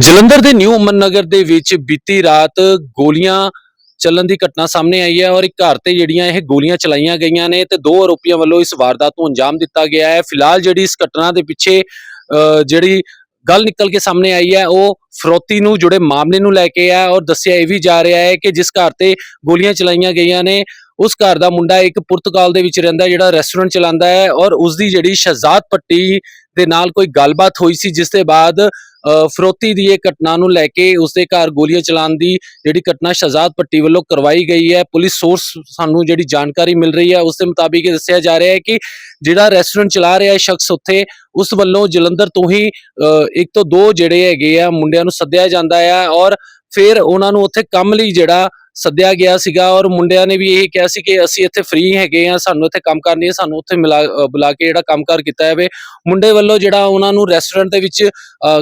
ਜਲੰਧਰ ਦੇ ਨਿਊ ਅਮਨ ਨਗਰ ਦੇ ਵਿੱਚ ਬੀਤੀ ਰਾਤ ਗੋਲੀਆਂ ਚੱਲਣ ਦੀ ਘਟਨਾ ਸਾਹਮਣੇ ਆਈ ਹੈ ਔਰ ਇੱਕ ਘਰ ਤੇ ਜਿਹੜੀਆਂ ਇਹ ਗੋਲੀਆਂ ਚਲਾਈਆਂ ਗਈਆਂ ਨੇ ਤੇ ਦੋ ਆਰੋਪੀਆਂ ਵੱਲੋਂ ਇਸ ਵਾਰਦਾਤ ਨੂੰ ਅੰਜਾਮ ਦਿੱਤਾ ਗਿਆ ਹੈ। ਫਿਲਹਾਲ ਜਿਹੜੀ ਇਸ ਘਟਨਾ ਦੇ ਪਿੱਛੇ ਜਿਹੜੀ ਗੱਲ ਨਿਕਲ ਕੇ ਸਾਹਮਣੇ ਆਈ ਹੈ, ਉਹ ਫਰੋਤੀ ਨੂੰ ਜੁੜੇ ਮਾਮਲੇ ਨੂੰ ਲੈ ਕੇ ਹੈ ਔਰ ਦੱਸਿਆ ਇਹ ਵੀ ਜਾ ਰਿਹਾ ਹੈ ਕਿ ਜਿਸ ਘਰ ਤੇ ਗੋਲੀਆਂ ਚਲਾਈਆਂ ਗਈਆਂ ਨੇ, ਉਸ ਘਰ ਦਾ ਮੁੰਡਾ ਇੱਕ ਪੁਰਤਗਾਲ ਦੇ ਵਿੱਚ ਰਹਿੰਦਾ ਜਿਹੜਾ ਰੈਸਟੋਰੈਂਟ ਚਲਾਉਂਦਾ ਹੈ ਔਰ ਉਸ ਦੀ ਜਿਹੜੀ ਸ਼ਹਜ਼ਾਦ ਪੱਟੀ ਦੇ ਨਾਲ ਕੋਈ ਗੱਲਬਾਤ ਹੋਈ ਸੀ, ਜਿਸ ਦੇ ਬਾਅਦ ਫਰੋਤੀ ਦੀ ਇਹ ਘਟਨਾ ਨੂੰ ਲੈ ਕੇ ਉਸਦੇ ਘਰ ਗੋਲੀਆਂ ਚਲਾਉਣ ਦੀ ਜਿਹੜੀ ਘਟਨਾ ਸ਼ਹਜ਼ਾਦ ਪੱਟੀ ਵੱਲੋਂ ਕਰਵਾਈ ਗਈ ਹੈ। ਪੁਲਿਸ ਸੋਰਸ ਸਾਨੂੰ ਜਿਹੜੀ ਜਾਣਕਾਰੀ ਮਿਲ ਰਹੀ ਹੈ ਉਸ ਦੇ ਮੁਤਾਬਿਕ ਇਹ ਦੱਸਿਆ ਜਾ ਰਿਹਾ ਹੈ ਕਿ ਜਿਹੜਾ ਰੈਸਟੋਰੈਂਟ ਚਲਾ ਰਿਹਾ ਹੈ ਸ਼ਖਸ ਉੱਥੇ ਉਸ ਵੱਲੋਂ ਜਲੰਧਰ ਤੋਂ ਹੀ ਅ, ਇੱਕ ਤੋਂ ਦੋ ਜਿਹੜੇ ਹੈਗੇ ਆ ਮੁੰਡਿਆਂ ਨੂੰ ਸੱਦਿਆ ਜਾਂਦਾ ਹੈ ਔਰ ਫਿਰ ਉਹਨਾਂ ਨੂੰ ਉੱਥੇ ਕੰਮ ਲਈ ਜਿਹੜਾ ਸੱਦਿਆ ਗਿਆ ਸੀਗਾ ਔਰ ਮੁੰਡਿਆਂ ਨੇ ਵੀ ਇਹ ਕਿਹਾ ਸੀ ਕਿ ਅਸੀਂ ਇੱਥੇ ਫ੍ਰੀ ਹੈਗੇ ਆ ਸਾਨੂੰ ਇੱਥੇ ਕੰਮ ਕਰਨੀ ਹੈ, ਸਾਨੂੰ ਉੱਥੇ ਮਿਲਾ ਬੁਲਾ ਕੇ ਜਿਹੜਾ ਕੰਮਕਾਰ ਕੀਤਾ ਜਾਵੇ। ਮੁੰਡੇ ਵੱਲੋਂ ਜਿਹੜਾ ਉਹਨਾਂ ਨੂੰ ਰੈਸਟੋਰੈਂਟ ਦੇ ਵਿੱਚ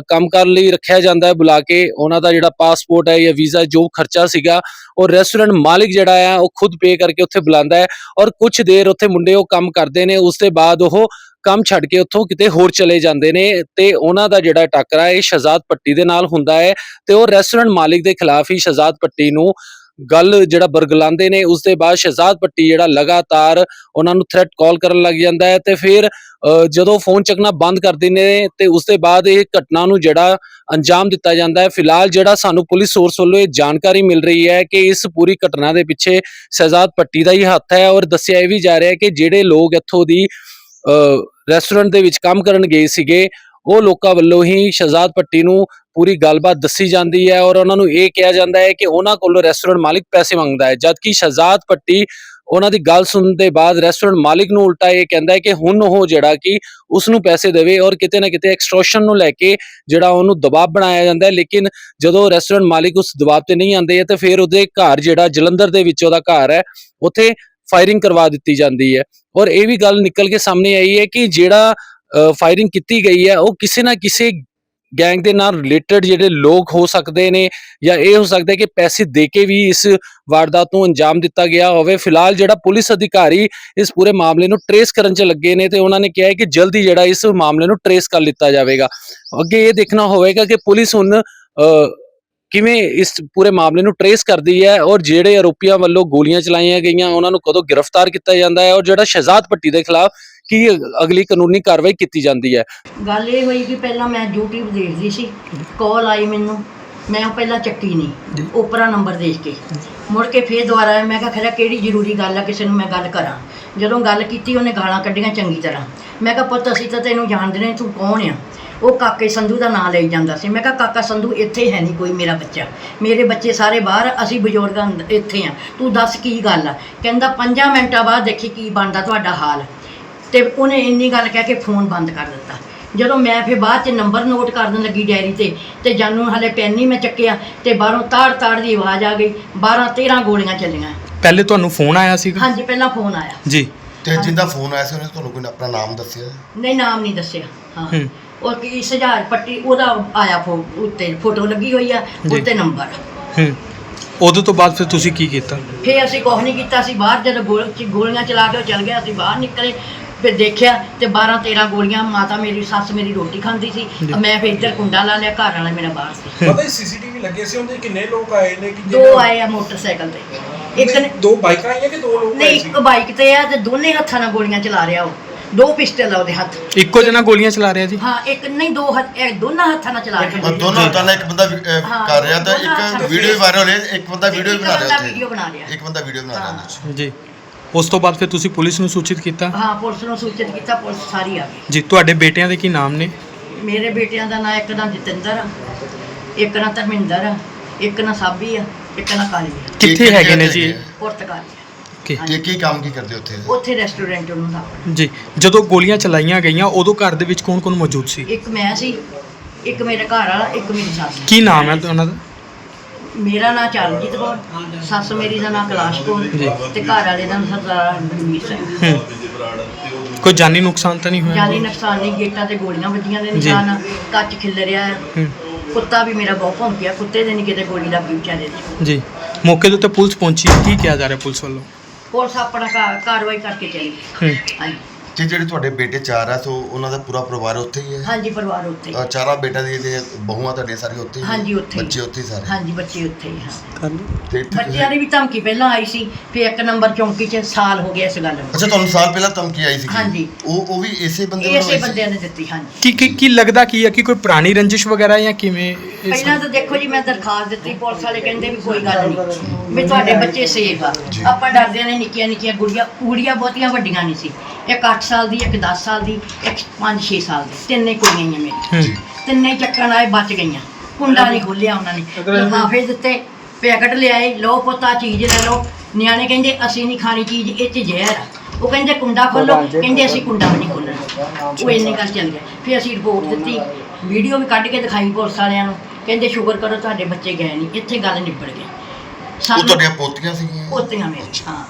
ਕੰਮ ਕਰਨ ਲਈ ਰੱਖਿਆ ਜਾਂਦਾ ਹੈ, ਬੁਲਾ ਕੇ ਉਹਨਾਂ ਦਾ ਜਿਹੜਾ ਪਾਸਪੋਰਟ ਹੈ ਜਾਂ ਵੀਜ਼ਾ ਜੋ ਖਰਚਾ ਸੀਗਾ, ਉਹ ਰੈਸਟੋਰੈਂਟ ਮਾਲਿਕ ਜਿਹੜਾ ਹੈ, ਉਹ ਖੁਦ ਪੇ ਕਰਕੇ ਉੱਥੇ ਬੁਲਾਉਂਦਾ ਹੈ ਔਰ ਕੁਝ ਦੇਰ ਉੱਥੇ ਮੁੰਡੇ ਉਹ ਕੰਮ ਕਰਦੇ ਨੇ, ਉਸ ਦੇ ਬਾਅਦ ਉਹ ਕੰਮ ਛੱਡ ਕੇ ਉੱਥੋਂ ਕਿਤੇ ਹੋਰ ਚਲੇ ਜਾਂਦੇ ਨੇ ਤੇ ਉਹਨਾਂ ਦਾ ਜਿਹੜਾ ਟੱਕਰਾ ਇਹ ਸ਼ਹਜ਼ਾਦ ਪੱਟੀ ਦੇ ਨਾਲ ਹੁੰਦਾ ਹੈ ਤੇ ਉਹ ਰੈਸਟੋਰੈਂਟ ਮਾਲਿਕ ਦੇ ਖਿਲਾਫ ਹੀ ਸ਼ਹਜ਼ਾਦ ਪੱਟੀ ਨੂੰ ਗੱਲ ਜਿਹੜਾ ਬਰਗਲਾਉਂਦੇ ਨੇ, ਉਸ ਦੇ ਬਾਅਦ ਸ਼ਹਜ਼ਾਦ ਪੱਟੀ ਜਿਹੜਾ ਲਗਾਤਾਰ ਉਹਨਾਂ ਨੂੰ ਥ੍ਰੈਟ ਕਾਲ ਕਰਨ ਲੱਗ ਜਾਂਦਾ ਹੈ ਤੇ ਫਿਰ ਜਦੋਂ ਫੋਨ ਚੱਕਣਾ ਬੰਦ ਕਰ ਦਿੰਦੇ ਨੇ ਤੇ ਉਸ ਦੇ ਬਾਅਦ ਇਹ ਘਟਨਾ ਨੂੰ ਜਿਹੜਾ ਅੰਜਾਮ ਦਿੱਤਾ ਜਾਂਦਾ ਹੈ। ਫਿਲਹਾਲ ਜਿਹੜਾ ਸਾਨੂੰ ਪੁਲਿਸ ਸੋਰਸ ਵੱਲੋਂ ਇਹ ਜਾਣਕਾਰੀ ਮਿਲ ਰਹੀ ਹੈ ਕਿ ਇਸ ਪੂਰੀ ਘਟਨਾ ਦੇ ਪਿੱਛੇ ਸ਼ਹਿਜ਼ਾਦ ਪੱਟੀ ਦਾ ਹੀ ਹੱਥ ਹੈ ਔਰ ਦੱਸਿਆ ਇਹ ਵੀ ਜਾ ਰਿਹਾ ਹੈ ਕਿ ਜਿਹੜੇ ਲੋਕ ਇੱਥੋਂ ਦੀ ਰੈਸਟੋਰੈਂਟ ਦੇ ਵਿੱਚ ਕੰਮ ਕਰਨ ਗਏ ਸੀਗੇ, ਉਹ ਲੋਕਾਂ ਵੱਲੋਂ ਹੀ ਸ਼ਹਿਜ਼ਾਦ ਪੱਟੀ ਨੂੰ ਪੂਰੀ ਗੱਲਬਾਤ ਦੱਸੀ ਜਾਂਦੀ ਹੈ ਔਰ ਉਹਨਾਂ ਨੂੰ ਇਹ ਕਿਹਾ ਜਾਂਦਾ ਹੈ ਕਿ ਉਹਨਾਂ ਕੋਲੋਂ ਰੈਸਟੋਰੈਂਟ ਮਾਲਿਕ ਪੈਸੇ ਮੰਗਦਾ ਹੈ, ਜਦਕਿ ਸ਼ਹਜ਼ਾਦ ਪੱਟੀ ਉਹਨਾਂ ਦੀ ਗੱਲ ਸੁਣਨ ਦੇ ਬਾਅਦ ਰੈਸਟੋਰੈਂਟ ਮਾਲਿਕ ਨੂੰ ਉਲਟਾ ਇਹ ਕਹਿੰਦਾ ਹੈ ਕਿ ਹੁਣ ਉਹ ਜਿਹੜਾ ਕਿ ਉਸ ਨੂੰ ਪੈਸੇ ਦੇਵੇ ਔਰ ਕਿਤੇ ਨਾ ਕਿਤੇ ਐਕਸਟ੍ਰੋਸ਼ਨ ਨੂੰ ਲੈ ਕੇ ਜਿਹੜਾ ਉਹਨੂੰ ਦਬਾਅ ਬਣਾਇਆ ਜਾਂਦਾ ਹੈ, ਲੇਕਿਨ ਜਦੋਂ ਰੈਸਟੋਰੈਂਟ ਮਾਲਿਕ ਉਸ ਦਬਾਅ ਤੇ ਨਹੀਂ ਆਉਂਦੇ ਤਾਂ ਫਿਰ ਉਹਦੇ ਘਰ ਜਿਹੜਾ ਜਲੰਧਰ ਦੇ ਵਿੱਚ ਉਹਦਾ ਘਰ ਹੈ, ਉੱਥੇ ਫਾਇਰਿੰਗ ਕਰਵਾ ਦਿੱਤੀ ਜਾਂਦੀ ਹੈ। ਔਰ ਇਹ ਵੀ ਗੱਲ ਨਿਕਲ ਕੇ ਸਾਹਮਣੇ ਆਈ ਹੈ ਕਿ ਜਿਹੜਾ ਫਾਇਰਿੰਗ ਕੀਤੀ ਗਈ ਹੈ, ਉਹ ਕਿਸੇ ਨਾ ਕਿਸੇ ਗੈਂਗ ਦੇ ਨਾਲ ਰਿਲੇਟਡ ਜਿਹੜੇ ਲੋਕ ਹੋ ਸਕਦੇ ਨੇ ਜਾਂ ਇਹ ਹੋ ਸਕਦਾ ਹੈ ਕਿ ਪੈਸੇ ਦੇ ਕੇ ਵੀ ਇਸ ਵਾਰਦਾਤ ਨੂੰ ਅੰਜਾਮ ਦਿੱਤਾ ਗਿਆ ਹੋਵੇ। ਫਿਲਹਾਲ ਜਿਹੜਾ ਪੁਲਿਸ ਅਧਿਕਾਰੀ ਇਸ ਪੂਰੇ ਮਾਮਲੇ ਨੂੰ ਟਰੇਸ ਕਰਨ 'ਚ ਲੱਗੇ ਨੇ ਤੇ ਉਹਨਾਂ ਨੇ ਕਿਹਾ ਹੈ ਕਿ ਜਲਦੀ ਜਿਹੜਾ ਇਸ ਮਾਮਲੇ ਨੂੰ ਟਰੇਸ ਕਰ ਲਿੱਤਾ ਜਾਵੇਗਾ। ਅੱਗੇ ਇਹ ਦੇਖਣਾ ਹੋਵੇਗਾ ਕਿ ਪੁਲਿਸ ਹੁਣ ਅ, ਕਿਵੇਂ ਇਸ ਪੂਰੇ ਮਾਮਲੇ ਨੂੰ ਟਰੇਸ ਕਰਦੀ ਹੈ ਔਰ ਜਿਹੜੇ ਆਰੋਪੀਆਂ ਵੱਲੋਂ ਗੋਲੀਆਂ ਚਲਾਈਆਂ ਗਈਆਂ ਉਹਨਾਂ ਨੂੰ ਕਦੋਂ ਗ੍ਰਿਫਤਾਰ ਕੀਤਾ ਜਾਂਦਾ ਹੈ ਔਰ ਜਿਹੜਾ ਸ਼ਹਿਜ਼ਾਦ ਪੱਟੀ ਦੇ ਖਿਲਾਫ ਕੀ ਅਗਲੀ ਕਾਨੂੰਨੀ ਕਾਰਵਾਈ ਕੀਤੀ ਜਾਂਦੀ ਹੈ? ਗੱਲ ਇਹ ਹੋਈ ਕਿ ਪਹਿਲਾਂ ਮੈਂ YouTube ਦੇਖਦੀ ਸੀ। ਕਾਲ ਆਈ ਮੈਨੂੰ। ਮੈਂ ਉਹ ਪਹਿਲਾਂ ਚੱਕੀ ਨਹੀਂ। ਉਪਰਾ ਨੰਬਰ ਦੇਖ ਕੇ। ਮੁੜ ਕੇ ਫੇਰ ਦੁਬਾਰਾ ਮੈਂ ਕਿਹਾ ਖਰਾ ਕਿਹੜੀ ਜ਼ਰੂਰੀ ਗੱਲ ਆ? ਕਿਸੇ ਨੂੰ ਮੈਂ ਗੱਲ ਕਰਾਂ? ਜਦੋਂ ਗੱਲ ਕੀਤੀ ਉਹਨੇ ਗਾਲਾਂ ਕੱਢੀਆਂ ਚੰਗੀ ਤਰ੍ਹਾਂ। ਮੈਂ ਕਿਹਾ ਪੁੱਤ ਅਸੀਂ ਤਾਂ ਤੈਨੂੰ ਜਾਣਦੇ ਨੇ ਤੂੰ ਕੌਣ ਆ? ਉਹ ਕਾਕੇ ਸੰਧੂ ਦਾ ਨਾਂ ਲਈ ਜਾਂਦਾ ਸੀ। ਮੈਂ ਕਿਹਾ ਕਾਕਾ ਸੰਧੂ ਇੱਥੇ ਹੈ ਨਹੀਂ ਕੋਈ ਮੇਰਾ ਬੱਚਾ। ਮੇਰੇ ਬੱਚੇ ਸਾਰੇ ਬਾਹਰ ਅਸੀਂ ਬਜ਼ੁਰਗਾਂ ਇੱਥੇ ਆ। ਤੂੰ ਦੱਸ ਕੀ ਗੱਲ ਆ? ਕਹਿੰਦਾ 5 ਮਿੰਟਾਂ ਬਾਅਦ ਦੇਖੀ ਕੀ ਬਣਦਾ ਤੁਹਾਡਾ ਹਾਲ। ਤੇ ਉਹਨੇ ਇੰਨੀ ਗੱਲ ਕਹਿ ਕੇ ਫੋਨ ਬੰਦ ਕਰ ਦਿੱਤਾ। ਜਦੋਂ ਮੈਂ ਫਿਰ ਬਾਅਦ ਚ ਨੰਬਰ ਨੋਟ ਕਰਨ ਲੱਗੀ ਡਾਇਰੀ ਤੇ ਤੇ ਜਾਨੂੰ ਹਲੇ ਪੈਨ ਨਹੀਂ ਮੈਂ ਚੱਕਿਆ ਤੇ ਬਾਹਰੋਂ ਤਾੜ ਤਾੜ ਦੀ ਆਵਾਜ਼ ਆ ਗਈ 12 13 ਗੋਲੀਆਂ ਚੱਲੀਆਂ। ਪਹਿਲੇ ਤੁਹਾਨੂੰ ਫੋਨ ਆਇਆ ਸੀਗਾ? ਹਾਂਜੀ ਪਹਿਲਾਂ ਫੋਨ ਆਇਆ। ਜੀ। ਤੇ ਜਿੰਦਾ ਫੋਨ ਆਇਆ ਸੀ ਉਹਨੇ ਤੁਹਾਨੂੰ ਕੋਈ ਆਪਣਾ ਨਾਮ ਦੱਸਿਆ? ਨਹੀਂ ਨਾਮ ਨਹੀਂ ਦੱਸਿਆ ਹਾਂ। ਹੂੰ। ਉਹ ਕੀ ਸਜਾਰ ਪੱਟੀ ਉਹਦਾ ਆਇਆ ਫੋ ਉੱਤੇ ਫੋਟੋ ਲੱਗੀ ਹੋਈ ਆ ਜੀ। ਉੱਤੇ ਨੰਬਰ। ਹੂੰ। ਉਦੋਂ ਤੋਂ ਬਾਅਦ ਫਿਰ ਤੁਸੀਂ ਕੀ ਕੀਤਾ? ਫੇ ਅਸੀਂ ਕੁਛ ਨਹੀਂ ਕੀਤਾ ਸੀ ਬਾਹਰ ਜਦੋਂ ਗੋਲ ਚ ਗੋਲੀਆਂ ਚਲਾ ਕੇ ਉਹ ਚਲ ਗਿਆ ਅਸੀਂ ਬਾਹਰ ਨਿਕਲੇ। ਫਿਰ ਦੇਖਿਆ ਤੇ 12 13 ਗੋਲੀਆਂ ਮਾਤਾ ਮੇਰੀ ਸੱਸ ਮੇਰੀ ਰੋਟੀ ਖਾਂਦੀ ਸੀ। ਮੈਂ ਫਿਰ ਇੱਧਰ ਕੁੰਡਾ ਲਾ ਲਿਆ ਘਰ ਵਾਲਾ ਮੇਰਾ ਬਾਹਰ ਸੀ। ਪਤਾ ਹੀ ਸੀਸੀਟੀਵੀ ਲੱਗੇ ਸੀ ਉਹਦੇ ਕਿੰਨੇ ਲੋਕ ਆਏ ਨੇ ਕਿ ਦੋ ਆਏ ਆ ਮੋਟਰਸਾਈਕਲ ਤੇ। ਇੱਕ ਨੇ ਦੋ ਬਾਈਕਾਂ ਆਈਆਂ ਕਿ ਦੋ ਲੋਕ ਨਹੀਂ ਇੱਕ ਬਾਈਕ ਤੇ ਆ ਤੇ ਦੋਨੇ ਹੱਥਾਂ ਨਾਲ ਗੋਲੀਆਂ ਚਲਾ ਰਿਹਾ ਉਹ। ਦੋ ਪਿਸਟਲ ਆ ਉਹਦੇ ਹੱਥ। ਇੱਕੋ ਜਣਾ ਗੋਲੀਆਂ ਚਲਾ ਰਿਹਾ ਜੀ? ਹਾਂ ਇੱਕ ਨਹੀਂ ਦੋ ਹੱਥ ਇਹ ਦੋਨਾਂ ਹੱਥਾਂ ਨਾਲ ਚਲਾ ਉਹ ਰਿਹਾ ਦੋਨੋਂ ਹੱਥਾਂ ਨਾਲ ਇੱਕ ਬੰਦਾ ਕਰ ਰਿਹਾ ਤਾਂ ਇੱਕ ਵੀਡੀਓ ਵੀ ਵਾਇਰਲ ਹੋ ਰਹੀ ਇੱਕ ਬੰਦਾ ਵੀਡੀਓ ਬਣਾ ਰਿਹਾ। ਇੱਕ ਬੰਦਾ ਵੀਡੀਓ ਬਣਾ ਰਿਹਾ ਜੀ। ਉਸ ਤੋਂ ਬਾਅਦ ਫਿਰ ਤੁਸੀਂ ਪੁਲਿਸ ਨੂੰ ਸੂਚਿਤ ਕੀਤਾ? ਹਾਂ ਪੁਲਿਸ ਨੂੰ ਸੂਚਿਤ ਕੀਤਾ ਪੁਲਿਸ ਸਾਰੀ ਆ ਗਈ। ਜੀ ਤੁਹਾਡੇ ਬੇਟਿਆਂ ਦੇ ਕੀ ਨਾਮ ਨੇ? ਮੇਰੇ ਬੇਟਿਆਂ ਦਾ ਨਾਂ ਇੱਕ ਨਾਂ ਜਤਿੰਦਰ ਆ ਇੱਕ ਨਾਂ ਧਰਮਿੰਦਰ ਆ ਇੱਕ ਨਾਂ ਸਾਬੀ ਆ ਇੱਕ ਨਾਂ ਕਾਲੀ ਆ। ਕੀ- ਕਿੱਥੇ ਕੀ ਹੈਗੇ ਨੇ ਜੀ? ਪੁਰਤਗਾਲ ਓਕੇ। ਤੇ ਕੀ ਕੰਮ ਕੀ ਕਰਦੇ ਉੱਥੇ? ਉੱਥੇ ਰੈਸਟੋਰੈਂਟ ਉਹਨੂੰ ਦਾ। ਜੀ ਜਦੋਂ ਗੋਲੀਆਂ ਚਲਾਈਆਂ ਗਈਆਂ ਉਦੋਂ ਘਰ ਦੇ ਵਿੱਚ ਕੌਣ-ਕੌਣ ਮੌਜੂਦ ਸੀ? ਇੱਕ ਮੈਂ ਸੀ ਇੱਕ ਮੇਰੇ ਘਰ ਵਾਲਾ ਇੱਕ ਮੇਰੀ ਸੱਸ। ਕੀ ਨਾਮ ਹੈ ਉਹਨਾਂ ਦਾ? ਮੇਰਾ ਨਾਂ ਚਰਨਜੀਤ ਕੌਰ ਸੱਸ ਮੇਰੀ ਦਾ ਨਾਂ ਕੈਲਾਸ਼ ਕੌਰ ਜੀ। ਤੇ ਘਰ ਵਾਲੇ ਦਾ ਨਾਂ ਸਰਦਾਰ ਬਲਵੀਰ ਸਿੰਘ। ਹੂੰ। ਕੋਈ ਜਾਨੀ ਨੁਕਸਾਨ ਤਾਂ ਨਹੀਂ ਹੋਇਆ? ਜਾਨੀ ਨੁਕਸਾਨ ਨਹੀਂ ਗੇਟਾਂ ਤੇ ਗੋਲੀਆਂ ਵੱਜੀਆਂ ਦੇ ਜੀ। ਨਿਸ਼ਾਨ ਕੱਚ ਖਿੱਲ ਰਿਹਾ ਹੈ। ਹੂੰ। ਕੁੱਤਾ ਵੀ ਮੇਰਾ ਬਹੁਤ ਭੌਂਕਿਆ ਕੁੱਤੇ ਦੇ ਨਹੀਂ ਕਿਤੇ ਗੋਲੀ ਲੱਗੀ ਵਿਚਾਰੇ ਦੇ। ਜੀ। ਮੌਕੇ ਦੇ ਉੱਤੇ ਪੁਲਿਸ ਪਹੁੰਚੀ ਕੀ ਕਿਹਾ ਜਾ ਰਿਹਾ ਪੁਲਿਸ ਵੱਲੋਂ? ਪੁਲਿਸ ਆਪਣਾ ਕਾ- ਕਾਰਵਾਈ ਕਰਕੇ ਚਲੀ ਗਈ। ਹੂੰ। ਹਾਂਜੀ। ਤੇ ਜਿਹੜੇ ਤੁਹਾਡੇ ਬੇਟੇ ਚਾਰ ਆ ਸੋ ਉਹਨਾਂ ਦਾ ਪੂਰਾ ਪਰਿਵਾਰ ਉੱਥੇ ਹੀ ਹੈ ਹਾਂਜੀ ਪਰਿਵਾਰ ਉੱਥੇ ਹੀ। ਅ, ਚਾਰਾਂ ਬੇਟਾ ਦੀ ਜਿਹੜੇ ਬਹੂਆਂ ਤੁਹਾਡੀਆਂ ਸਾਰੀਆਂ ਉੱਥੇ ਹੀ? ਹਾਂਜੀ, ਉੱਥੇ ਹੀ। ਬੱਚੇ ਉੱਥੇ ਹੀ ਸਾਰੇ ਹਾਂਜੀ ਬੱਚੇ ਉੱਥੇ ਹੀ ਹਾਂ ਤੇ ਇੱਥੇ ਬੱਚਿਆਂ ਦੀ ਵੀ ਧਮਕੀ ਪਹਿਲਾਂ ਆਈ ਸੀ ਫਿਰ ਇੱਕ ਨੰਬਰ ਚੌਂਕੀ 'ਚ ਸਾਲ ਹੋ ਗਿਆ ਇਸ ਗੱਲ ਨੂੰ ਅੱਛਾ ਤੁਹਾਨੂੰ ਸਾਲ ਪਹਿਲਾਂ ਧਮਕੀ ਆਈ ਸੀ ਹਾਂਜੀ। ਉਹ ਉਹ ਵੀ ਇਸੇ ਬੰਦੇ ਵੱਲੋਂ ਇਸੇ ਆਈ ਸੀ? ਬੰਦਿਆਂ ਨੇ ਦਿੱਤੀ ਹਾਂਜੀ ਕੀ ਕੀ ਕੀ ਲੱਗਦਾ ਕੀ ਹੈ ਕਿ ਕੋਈ ਪੁਰਾਣੀ ਰੰਜਿਸ਼ ਵਗੈਰਾ ਜਾਂ ਕਿਵੇਂ ਪਹਿਲਾਂ ਤਾਂ ਦੇਖੋ ਜੀ ਮੈਂ ਦਰਖਾਸਤ ਦਿੱਤੀ ਪੁਲਿਸ ਵਾਲੇ ਕਹਿੰਦੇ ਵੀ ਕੋਈ ਗੱਲ ਨਹੀਂ ਵੀ ਤੁਹਾਡੇ ਬੱਚੇ ਸੇਫ ਆ ਜੀ। ਆਪਾਂ ਡਰਦੇ ਨੇ ਨਿੱਕੀਆਂ ਨਿੱਕੀਆਂ ਗੁੜੀਆਂ ਕੁੜੀਆਂ ਬਹੁਤੀਆਂ ਵੱਡੀਆਂ ਨਹੀਂ ਸੀ ਇੱਕ 8 ਸਾਲ ਦੀ ਇੱਕ 10 ਸਾਲ ਦੀ ਇੱਕ 5-6 ਸਾਲ ਦੀ। ਤਿੰਨੇ ਕੁੜੀਆਂ ਹੀ ਆ ਮੇਰੀ। ਤਿੰਨੇ ਚੱਕਣ ਆਏ ਬਚ ਗਈਆਂ। ਕੁੰਡਾ ਨਹੀਂ ਖੋਲਿਆ ਉਹਨਾਂ ਨੇ। ਲਿਫਾਫੇ ਦਿੱਤੇ ਪੈਕਟ ਲਿਆਏ ਲਓ ਪੁੱਤਾ ਚੀਜ਼ ਲੈ ਲਓ। ਨਿਆਣੇ ਕਹਿੰਦੇ ਅਸੀਂ ਨਹੀਂ ਖਾਣੀ ਚੀਜ਼ ਇਹ ਚ ਜ਼ਹਿਰ ਆ। ਉਹ ਕਹਿੰਦੇ ਕੁੰਡਾ ਖੋਲੋ ਕਹਿੰਦੇ ਅਸੀਂ ਕੁੰਡਾ ਵੀ ਨਹੀਂ ਖੋਲਣਾ ਉਹ ਇੰਨੇ ਗੱਲ ਚੱਲ ਗਿਆ ਫਿਰ ਅਸੀਂ ਰਿਪੋਰਟ ਦਿੱਤੀ। ਵੀਡੀਓ ਵੀ ਕੱਢ ਕੇ ਦਿਖਾਈ ਪੁਲਿਸ ਵਾਲਿਆਂ ਨੂੰ। ਕਹਿੰਦੇ ਸ਼ੁਕਰ ਕਰੋ ਤੁਹਾਡੇ ਬੱਚੇ ਗਏ ਨਹੀਂ। ਇੱਥੇ ਗੱਲ ਨਿਬੜ ਗਈ। ਉਹ ਤੁਹਾਡੀਆਂ ਪੋਤੀਆਂ ਸੀਗੀਆਂ? ਪੋਤੀਆਂ ਮੇਰੇ ਹਾਂ।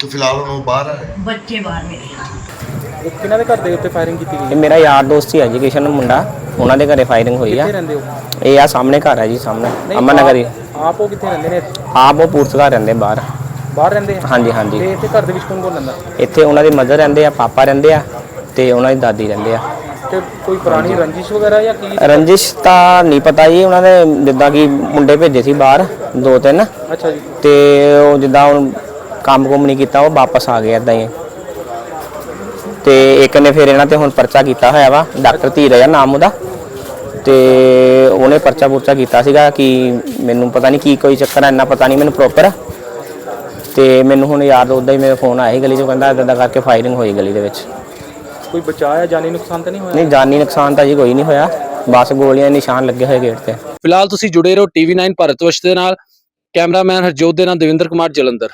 ਤੇ ਫਿਲਹਾਲ ਹੁਣ ਉਹ ਬਾਹਰ ਆ। ਬੱਚੇ ਬਾਹਰ ਮੇਰੇ ਹਾਂ ਕਿਹਨਾਂ ਦੇ ਘਰ ਦੇ ਉੱਤੇ ਫਾਇਰਿੰਗ ਕੀਤੀ ਗਈ? ਇਹ ਮੇਰਾ ਯਾਰ ਦੋਸਤ ਹੀ ਐਜੂਕੇਸ਼ਨ ਮੁੰਡਾ। ਉਹਨਾਂ ਦੇ ਘਰੇ ਫਾਇਰਿੰਗ ਹੋਈ ਆ। ਕਿੱਥੇ ਰਹਿੰਦੇ ਹੋ? ਇਹ ਆ ਸਾਹਮਣੇ ਘਰ ਹੈ ਜੀ ਸਾਹਮਣੇ। ਅਮਨ ਨਗਰ ਹੀ ਆਪ- ਉਹ ਕਿੱਥੇ ਰਹਿੰਦੇ ਨੇ? ਆਪ ਉਹ ਪੁਰਤਗਾਲ ਰਹਿੰਦੇ ਬਾਹਰ। ਬਾਹਰ ਰਹਿੰਦੇ ਆ? ਹਾਂਜੀ ਹਾਂਜੀ। ਤੇ ਇੱਥੇ ਘਰ ਦੇ ਵਿੱਚ ਕੌਣ ਕੌਣ ਰਹਿੰਦਾ? ਇੱਥੇ ਉਹਨਾਂ ਦੀ ਮਦਰ ਰਹਿੰਦੇ ਆ ਪਾਪਾ ਰਹਿੰਦੇ ਆ ਤੇ ਉਹਨਾਂ ਦੀ ਦਾਦੀ ਰਹਿੰਦੇ ਆ। ਤੇ ਕੋਈ ਪੁਰਾਣੀ ਰੰਜਿਸ਼ ਵਗੈਰਾ ਜਾਂ ਕੀ? ਰੰਜਿਸ਼ ਤਾਂ ਨਹੀਂ ਪਤਾ ਜੀ ਉਹਨਾਂ ਦੇ ਜਿੱਦਾਂ ਕਿ ਮੁੰਡੇ ਭੇਜੇ ਸੀ ਬਾਹਰ ਦੋ ਤਿੰਨ। ਅੱਛਾ ਜੀ। ਤੇ ਉਹ ਜਿੱਦਾਂ ਹੁਣ ਕੰਮ ਕੁਮ ਨਹੀਂ ਕੀਤਾ ਉਹ ਵਾਪਸ ਆ ਗਏ ਏਦਾਂ ਹੀ। ਤੇ ਇੱਕ ਨੇ ਫਿਰ ਇਹਨਾਂ ਤੇ ਹੁਣ ਪਰਚਾ ਕੀਤਾ ਹੋਇਆ ਵਾ ਡਾਕਟਰ ਧੀਰਜ ਆ ਨਾਮ ਉਹਦਾ। ਤੇ ਉਹਨੇ ਪਰਚਾ ਪੁਰਚਾ ਕੀਤਾ ਸੀਗਾ ਕਿ ਮੈਨੂੰ ਪਤਾ ਨਹੀਂ ਕੀ ਕੋਈ ਚੱਕਰ ਹੈ ਇੰਨਾ ਪਤਾ ਨਹੀਂ ਮੈਨੂੰ ਪ੍ਰੋਪਰ ਤੇ ਮੈਨੂੰ ਹੁਣ ਯਾਰ ਦੋਸਤ ਹੀ ਮੇਰੇ ਫੋਨ ਆਇਆ ਸੀ ਗਲੀ ਚੋਂ ਕਹਿੰਦਾ ਇਦਾਂ ਕਰਕੇ ਫਾਇਰਿੰਗ ਹੋਈ ਗਲੀ ਦੇ ਵਿੱਚ। ਕੋਈ ਬਚਾਇਆ ਜਾਨੀ ਨੁਕਸਾਨ ਤਾਂ ਨਹੀਂ ਹੋਇਆ? ਨਹੀਂ ਜਾਨੀ ਨੁਕਸਾਨ ਤਾਂ ਜੀ ਕੋਈ ਨਹੀਂ ਹੋਇਆ। ਬਸ ਗੋਲੀਆਂ ਦੇ ਨਿਸ਼ਾਨ ਲੱਗੇ ਹੋਏ ਗੇਟ ਤੇ। ਫਿਲਹਾਲ ਤੁਸੀਂ ਜੁੜੇ ਰਹੋ ਟੀਵੀ 9 ਭਾਰਤਵਰਸ਼ ਦੇ ਨਾਲ। ਕੈਮਰਾਮੈਨ ਹਰਜੋਤ ਦੇ ਨਾਲ ਦਵਿੰਦਰ ਕੁਮਾਰ ਜਲੰਧਰ।